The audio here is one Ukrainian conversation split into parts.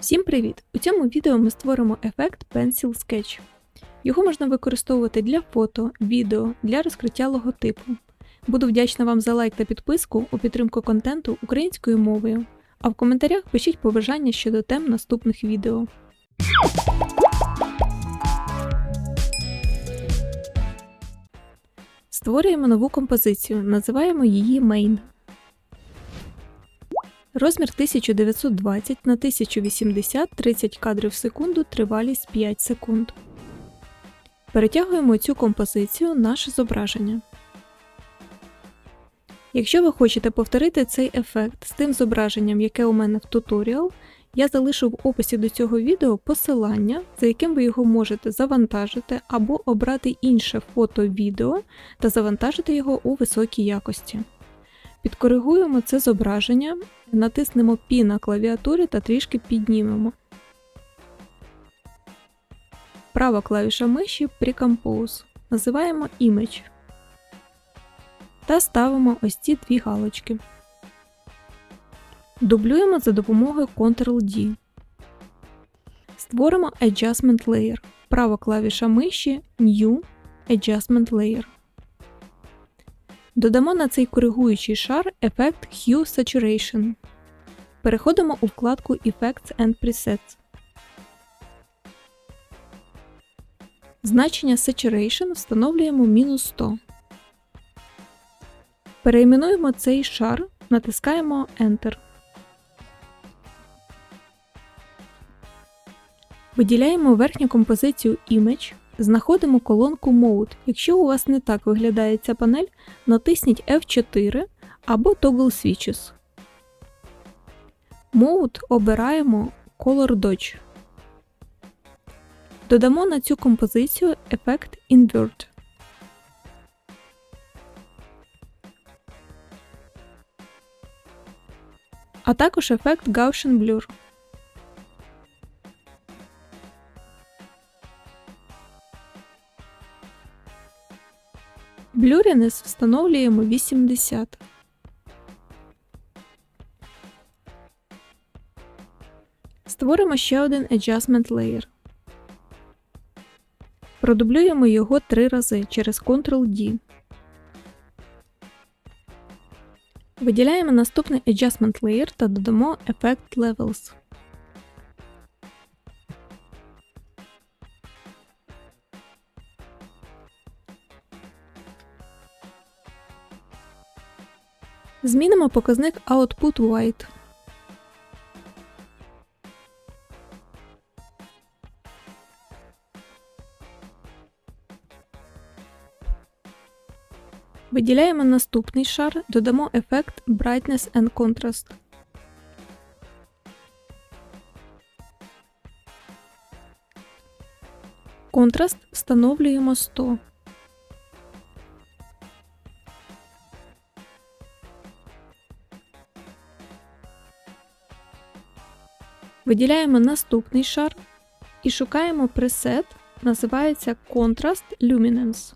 Всім привіт! У цьому відео ми створимо ефект Pencil Sketch. Його можна використовувати для фото, відео, для розкриття логотипу. Буду вдячна вам за лайк та підписку у підтримку контенту українською мовою. А в коментарях пишіть побажання щодо тем наступних відео. Створюємо нову композицію, називаємо її Main. Розмір 1920 на 1080 30 кадрів в секунду, тривалість 5 секунд. Перетягуємо цю композицію наше зображення. Якщо ви хочете повторити цей ефект з тим зображенням, яке у мене в туторіал, я залишу в описі до цього відео посилання, за яким ви його можете завантажити або обрати інше фото-відео та завантажити його у високій якості. Підкоригуємо це зображення, натиснемо P на клавіатурі та трішки піднімемо. Права клавіша миші Precompose. Називаємо Image. Та ставимо ось ці дві галочки. Дублюємо за допомогою Ctrl-D. Створимо Adjustment Layer. Права клавіша миші New Adjustment Layer. Додамо на цей коригуючий шар ефект Hue Saturation. Переходимо у вкладку Effects and Presets. Значення Saturation встановлюємо мінус 100. Перейменуємо цей шар, натискаємо Enter. Виділяємо верхню композицію Image, знаходимо колонку Mode. Якщо у вас не так виглядає ця панель, натисніть F4 або Toggle Switches. Mode обираємо Color Dodge. Додамо на цю композицію ефект Invert. А також ефект Gaussian Blur. Blurriness встановлюємо 80. Створимо ще один Adjustment Layer. Продублюємо його три рази через Ctrl-D. Виділяємо наступний Adjustment Layer та додамо Effect Levels. Змінимо показник Output White. Виділяємо наступний шар, додамо ефект Brightness and Contrast. Контраст встановлюємо 100. Виділяємо наступний шар і шукаємо пресет, називається Contrast Luminance.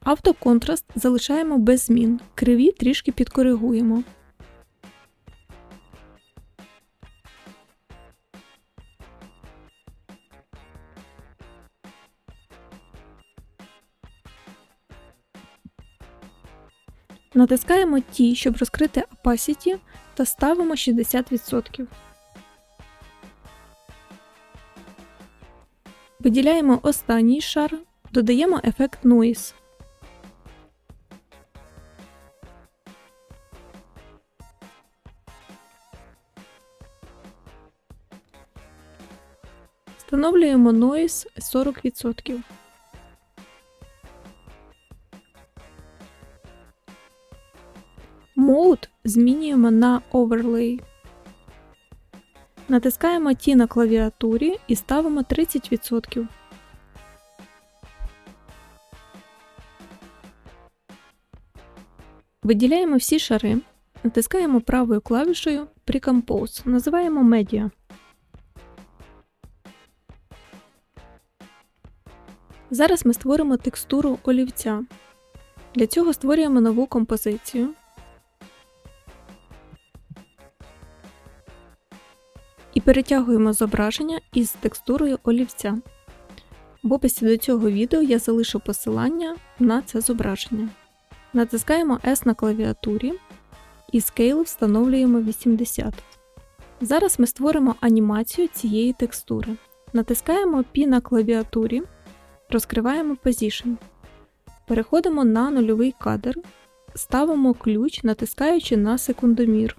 Автоконтраст залишаємо без змін, криві трішки підкоригуємо. Натискаємо T, щоб розкрити Opacity та ставимо 60%. Виділяємо останній шар, додаємо ефект Noise. Встановлюємо Noise 40%. Mode змінюємо на Overlay. Натискаємо T на клавіатурі і ставимо 30%. Виділяємо всі шари, натискаємо правою клавішею Precompose, називаємо Media. Зараз ми створимо текстуру олівця. Для цього створюємо нову композицію. І перетягуємо зображення із текстурою олівця. В описі до цього відео я залишу посилання на це зображення. Натискаємо S на клавіатурі і Scale встановлюємо 80. Зараз ми створимо анімацію цієї текстури. Натискаємо P на клавіатурі, розкриваємо Position. Переходимо на нульовий кадр, ставимо ключ, натискаючи на секундомір.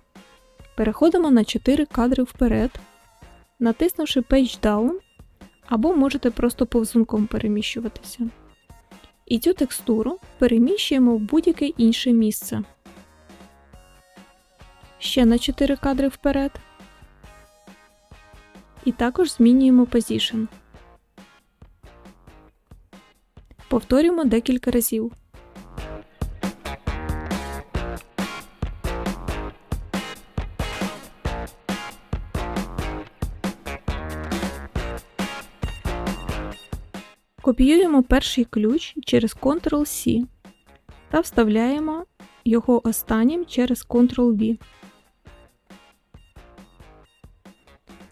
Переходимо на 4 кадри вперед, натиснувши Page Down, або можете просто повзунком переміщуватися. І цю текстуру переміщуємо в будь-яке інше місце. Ще на 4 кадри вперед. І також змінюємо Position. Повторюємо декілька разів. Копіюємо перший ключ через Ctrl-C та вставляємо його останнім через Ctrl-V.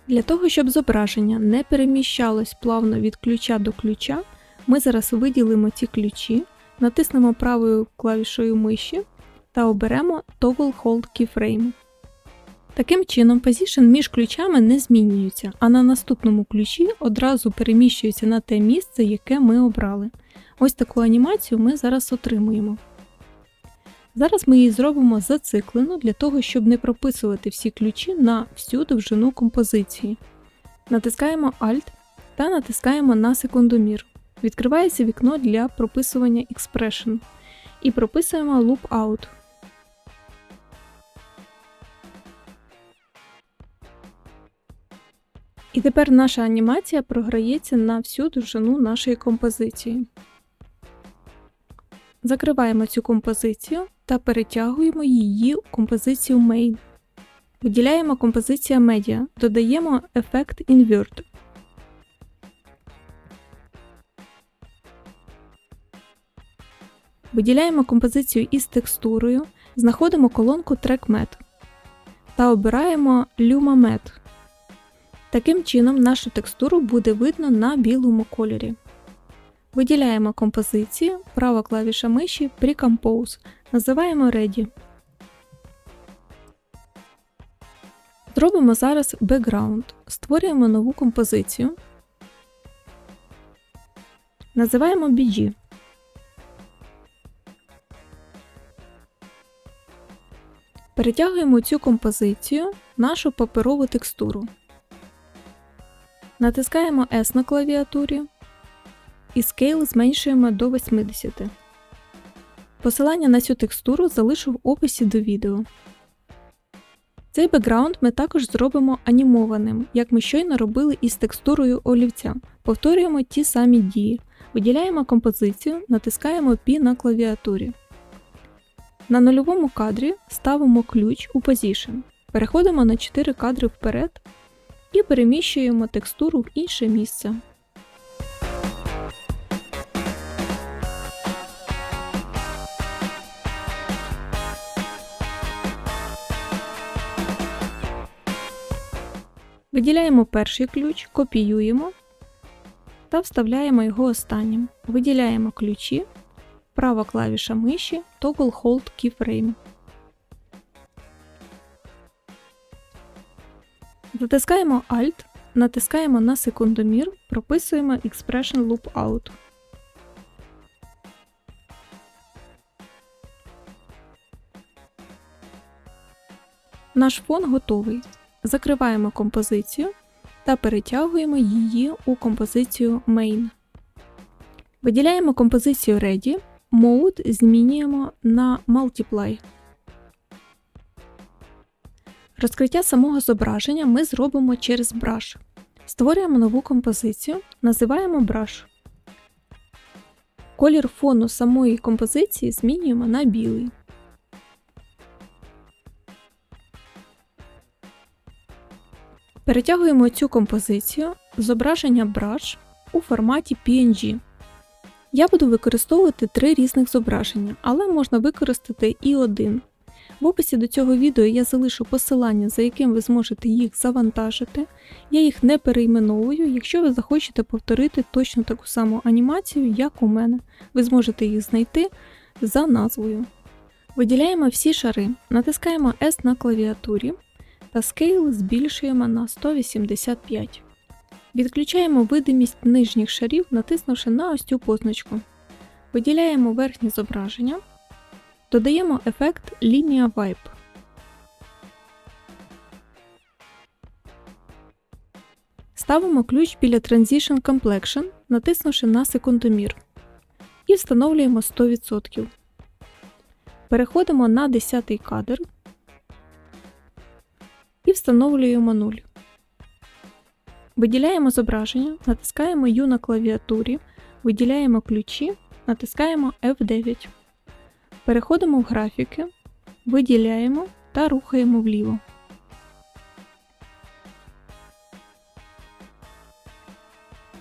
Для того, щоб зображення не переміщалось плавно від ключа до ключа, ми зараз виділимо ці ключі, натиснемо правою клавішою миші та оберемо Toggle Hold Keyframe. Таким чином, позішн між ключами не змінюється, а на наступному ключі одразу переміщується на те місце, яке ми обрали. Ось таку анімацію ми зараз отримуємо. Зараз ми її зробимо зациклену для того, щоб не прописувати всі ключі на всю довжину композиції. Натискаємо Alt та натискаємо на секундомір. Відкривається вікно для прописування Expression і прописуємо Loop Out. І тепер наша анімація програється на всю довжину нашої композиції. Закриваємо цю композицію та перетягуємо її у композицію Main. Виділяємо композиція Media, додаємо ефект Invert. Виділяємо композицію із текстурою, знаходимо колонку TrackMat та обираємо LumaMat. Таким чином, нашу текстуру буде видно на білому кольорі. Виділяємо композицію, права клавіша миші Pre-Compose, називаємо Ready. Зробимо зараз Background. Створюємо нову композицію. Називаємо BG. Перетягуємо цю композицію нашу паперову текстуру. Натискаємо S на клавіатурі і Scale зменшуємо до 80. Посилання на цю текстуру залишу в описі до відео. Цей бекграунд ми також зробимо анімованим, як ми щойно робили із текстурою олівця. Повторюємо ті самі дії. Виділяємо композицію, натискаємо P на клавіатурі. На нульовому кадрі ставимо ключ у Position. Переходимо на 4 кадри вперед і переміщуємо текстуру в інше місце. Виділяємо перший ключ, копіюємо та вставляємо його останнім. Виділяємо ключі, права клавіша миші Toggle Hold Keyframe. Затискаємо Alt, натискаємо на секундомір, прописуємо Expression Loop Out. Наш фон готовий. Закриваємо композицію та перетягуємо її у композицію Main. Виділяємо композицію Ready, Mode змінюємо на Multiply. Розкриття самого зображення ми зробимо через Brush. Створюємо нову композицію, називаємо Brush. Колір фону самої композиції змінюємо на білий. Перетягуємо цю композицію зображення Brush у форматі PNG. Я буду використовувати три різних зображення, але можна використати і один. В описі до цього відео я залишу посилання, за яким ви зможете їх завантажити. Я їх не перейменовую. Якщо ви захочете повторити точно таку саму анімацію, як у мене, ви зможете їх знайти за назвою. Виділяємо всі шари, натискаємо S на клавіатурі та Scale збільшуємо на 185. Відключаємо видимість нижніх шарів, натиснувши на ось цю позначку. Виділяємо верхнє зображення, додаємо ефект Лінія Vibe. Ставимо ключ біля Transition Complexion, натиснувши на секундомір. І встановлюємо 100%. Переходимо на 10 кадр і встановлюємо 0. Виділяємо зображення, натискаємо U на клавіатурі, виділяємо ключі, натискаємо F9. Переходимо в графіки, виділяємо та рухаємо вліво.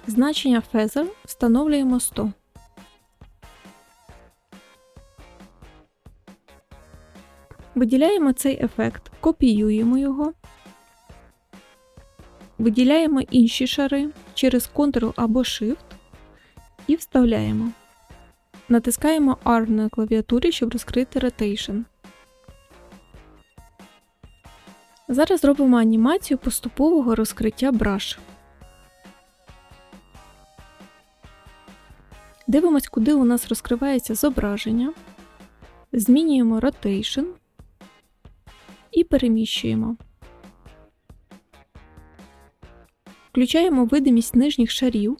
Значення Feather встановлюємо 100. Виділяємо цей ефект, копіюємо його, виділяємо інші шари через Ctrl або Shift і вставляємо. Натискаємо R на клавіатурі, щоб розкрити Rotation. Зараз зробимо анімацію поступового розкриття браш. Дивимось, куди у нас розкривається зображення. Змінюємо Rotation і переміщуємо. Включаємо видимість нижніх шарів.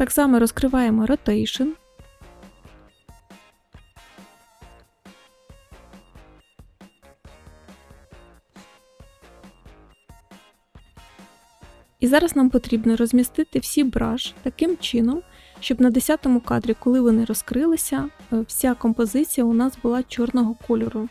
Так само розкриваємо Rotation. І зараз нам потрібно розмістити всі браш таким чином, щоб на 10 кадрі, коли вони розкрилися, е, вся композиція у нас була чорного кольору.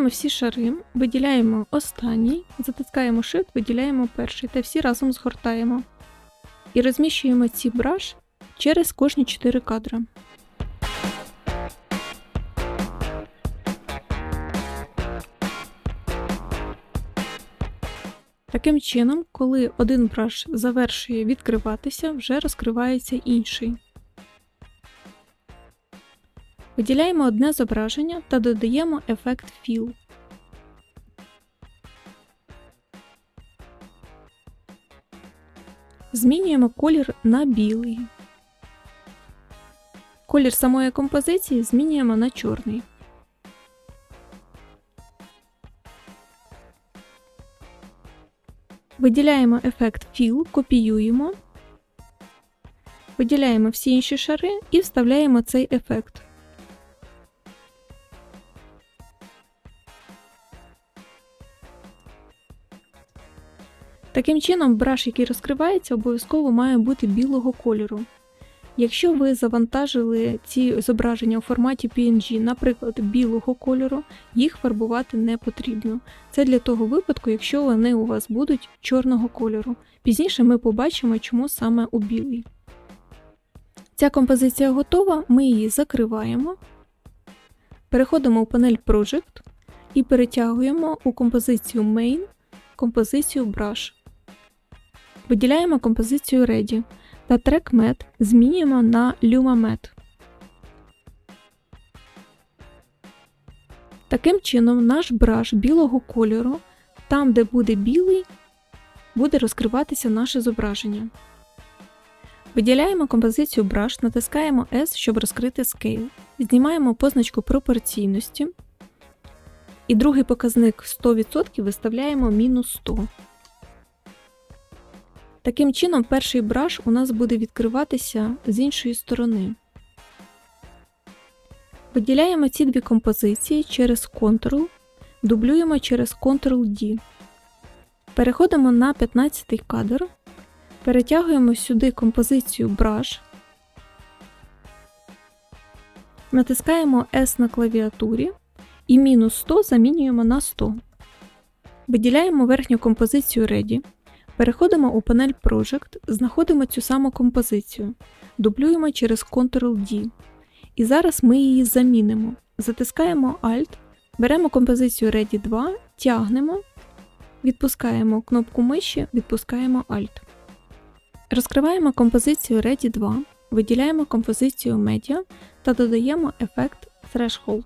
Виділяємо всі шари, виділяємо останній, затискаємо Shift, виділяємо перший та всі разом згортаємо. І розміщуємо ці браш через кожні 4 кадри. Таким чином, коли один браш завершує відкриватися, вже розкривається інший. Виділяємо одне зображення та додаємо ефект Fill. Змінюємо колір на білий. Колір самої композиції змінюємо на чорний. Виділяємо ефект Fill, копіюємо, виділяємо всі інші шари і вставляємо цей ефект. Таким чином, браш, який розкривається, обов'язково має бути білого кольору. Якщо ви завантажили ці зображення у форматі PNG, наприклад, білого кольору, їх фарбувати не потрібно. Це для того випадку, якщо вони у вас будуть чорного кольору. Пізніше ми побачимо, чому саме у білий. Ця композиція готова, ми її закриваємо, переходимо у панель Project і перетягуємо у композицію Main композицію Brush. Виділяємо композицію Ready та трек Matte змінюємо на Luma Matte. Таким чином, наш браш білого кольору, там, де буде білий, буде розкриватися наше зображення. Виділяємо композицію Brush, натискаємо S, щоб розкрити Scale. Знімаємо позначку пропорційності. І другий показник 100% виставляємо мінус 100. Таким чином, перший браш у нас буде відкриватися з іншої сторони. Виділяємо ці дві композиції через Ctrl, дублюємо через Ctrl-D. Переходимо на 15 кадр, перетягуємо сюди композицію Brush, натискаємо S на клавіатурі і мінус 100 замінюємо на 100. Виділяємо верхню композицію Ready, переходимо у панель Project, знаходимо цю саму композицію, дублюємо через Ctrl-D. І зараз ми її замінимо. Затискаємо Alt, беремо композицію Ready 2, тягнемо, відпускаємо кнопку миші, відпускаємо Alt. Розкриваємо композицію Ready 2, виділяємо композицію Media та додаємо ефект Threshold.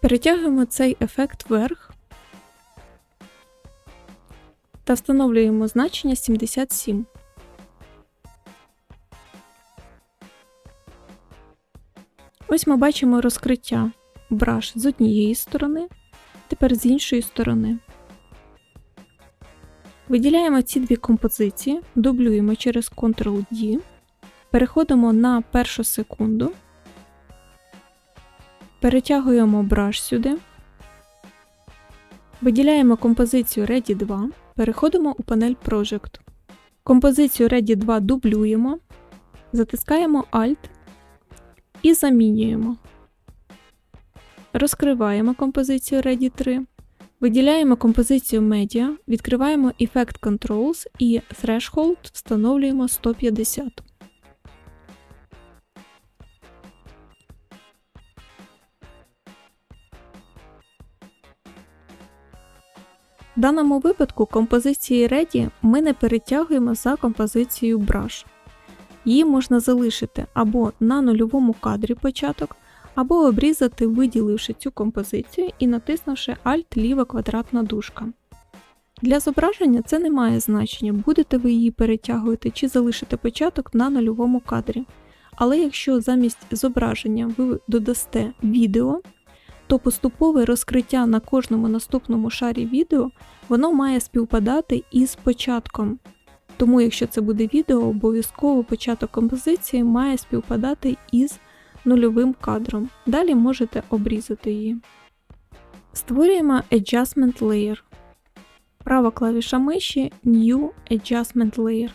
Перетягуємо цей ефект вверх та встановлюємо значення 77. Ось ми бачимо розкриття браш з однієї сторони, тепер з іншої сторони. Виділяємо ці дві композиції, дублюємо через Ctrl-D, переходимо на першу секунду, перетягуємо браш сюди, виділяємо композицію Ready 2, переходимо у панель Project. Композицію Ready 2 дублюємо, затискаємо Alt і замінюємо. Розкриваємо композицію Ready 3. Виділяємо композицію Media, відкриваємо Effect Controls і Threshold встановлюємо 150. В даному випадку композиції Ready ми не перетягуємо за композицією Brush. Її можна залишити або на нульовому кадрі початок, або обрізати, виділивши цю композицію і натиснувши Alt ліва квадратна дужка. Для зображення це не має значення, будете ви її перетягувати чи залишите початок на нульовому кадрі. Але якщо замість зображення ви додасте відео, то поступове розкриття на кожному наступному шарі відео воно має співпадати із початком. Тому, якщо це буде відео, обов'язково початок композиції має співпадати із нульовим кадром. Далі можете обрізати її. Створюємо Adjustment Layer. Права клавіша миші New Adjustment Layer.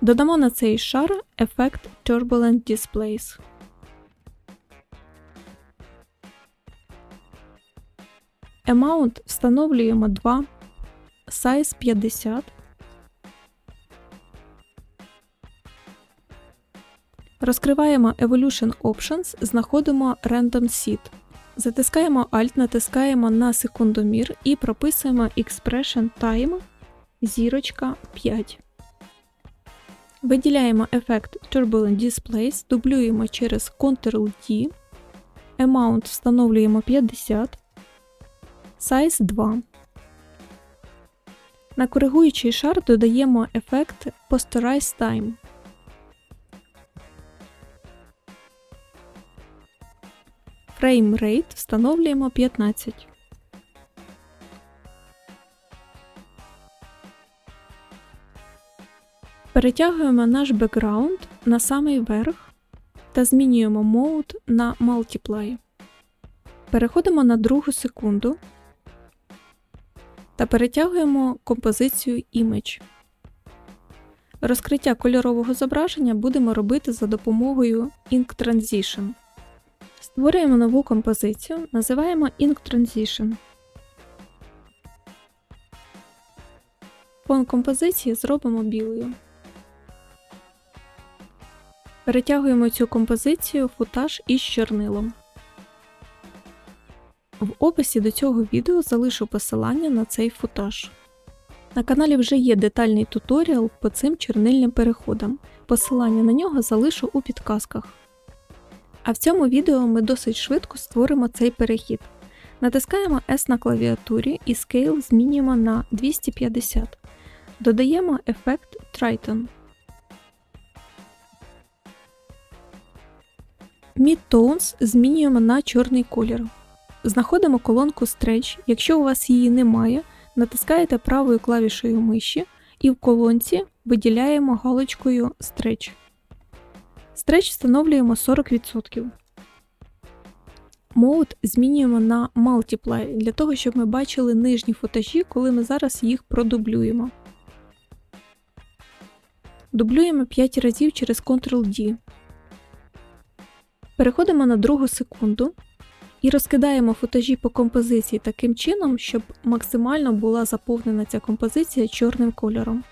Додамо на цей шар ефект Turbulent Displays. Amount встановлюємо 2, Size 50. Розкриваємо Evolution Options, знаходимо Random Seed. Затискаємо Alt, натискаємо на секундомір і прописуємо Expression Time зірочка 5. Виділяємо ефект Turbulent Displays, дублюємо через Ctrl-D. Amount встановлюємо 50. Size 2. На коригуючий шар додаємо ефект Posterize Time. Frame Rate встановлюємо 15. Перетягуємо наш бекграунд на самий верх та змінюємо Mode на Multiply. Переходимо на другу секунду та перетягуємо композицію Image. Розкриття кольорового зображення будемо робити за допомогою Ink Transition. Створюємо нову композицію, називаємо Ink Transition. Фон композиції зробимо білою. Перетягуємо цю композицію в футаж із чорнилом. В описі до цього відео залишу посилання на цей футаж. На каналі вже є детальний туторіал по цим чорнильним переходам. Посилання на нього залишу у підказках. А в цьому відео ми досить швидко створимо цей перехід. Натискаємо S на клавіатурі і Scale змінюємо на 250. Додаємо ефект Triton. Mid-Tones змінюємо на чорний колір. Знаходимо колонку Stretch. Якщо у вас її немає, натискаєте правою клавішою миші і в колонці виділяємо галочкою Stretch. Stretch встановлюємо 40%. Mode змінюємо на Multiply для того, щоб ми бачили нижні футажі, коли ми зараз їх продублюємо. Дублюємо 5 разів через Ctrl-D. Переходимо на другу секунду і розкидаємо футажі по композиції таким чином, щоб максимально була заповнена ця композиція чорним кольором.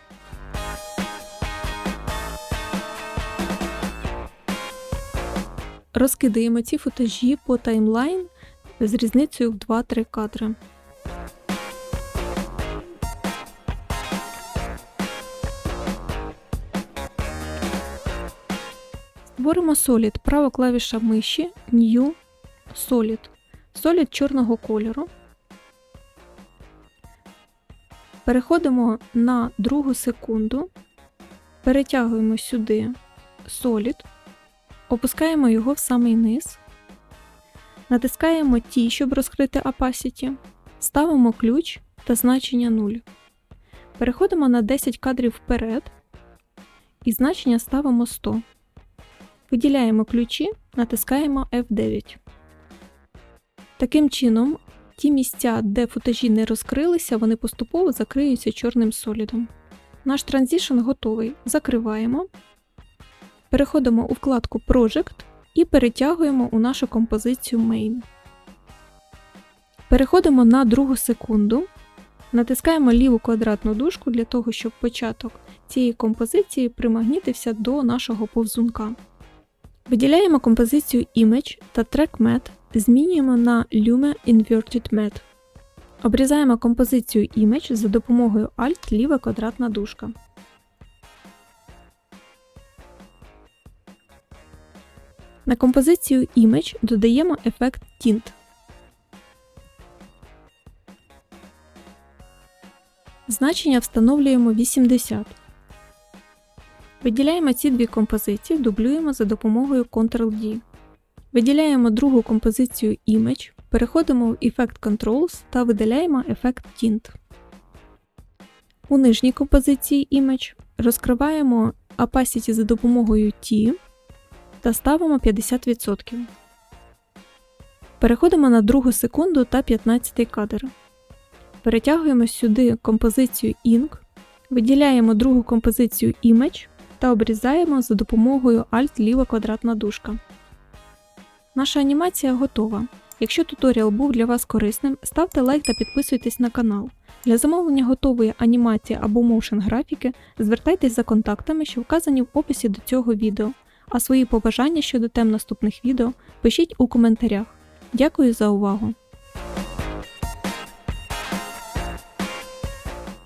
Розкидаємо ці футажі по таймлайн з різницею в 2-3 кадри. Створимо Solid, права клавіша миші, New, Solid. Solid чорного кольору. Переходимо на другу секунду, перетягуємо сюди Solid, опускаємо його в самий низ, натискаємо T, щоб розкрити Opacity, ставимо ключ та значення 0. Переходимо на 10 кадрів вперед і значення ставимо 100. Виділяємо ключі, натискаємо F9. Таким чином, ті місця, де футажі не розкрилися, вони поступово закриються чорним солідом. Наш транзішн готовий. Закриваємо. Переходимо у вкладку Project і перетягуємо у нашу композицію Main. Переходимо на другу секунду. Натискаємо ліву квадратну дужку для того, щоб початок цієї композиції примагнітився до нашого повзунка. Виділяємо композицію Image та Track Matte, змінюємо на Lume Inverted Matte. Обрізаємо композицію Image за допомогою Alt ліва квадратна дужка. На композицію Image додаємо ефект Tint. Значення встановлюємо 80. Виділяємо ці дві композиції, дублюємо за допомогою Ctrl-D. Виділяємо другу композицію Image, переходимо в Effect Controls та видаляємо ефект Tint. У нижній композиції Image розкриваємо Opacity за допомогою T та ставимо 50%. Переходимо на другу секунду та 15 кадр. Перетягуємо сюди композицію Ink, виділяємо другу композицію Image та обрізаємо за допомогою Alt ліва квадратна дужка. Наша анімація готова. Якщо туторіал був для вас корисним, ставте лайк та підписуйтесь на канал. Для замовлення готової анімації або моушен графіки звертайтесь за контактами, що вказані в описі до цього відео, а свої побажання щодо тем наступних відео пишіть у коментарях. Дякую за увагу!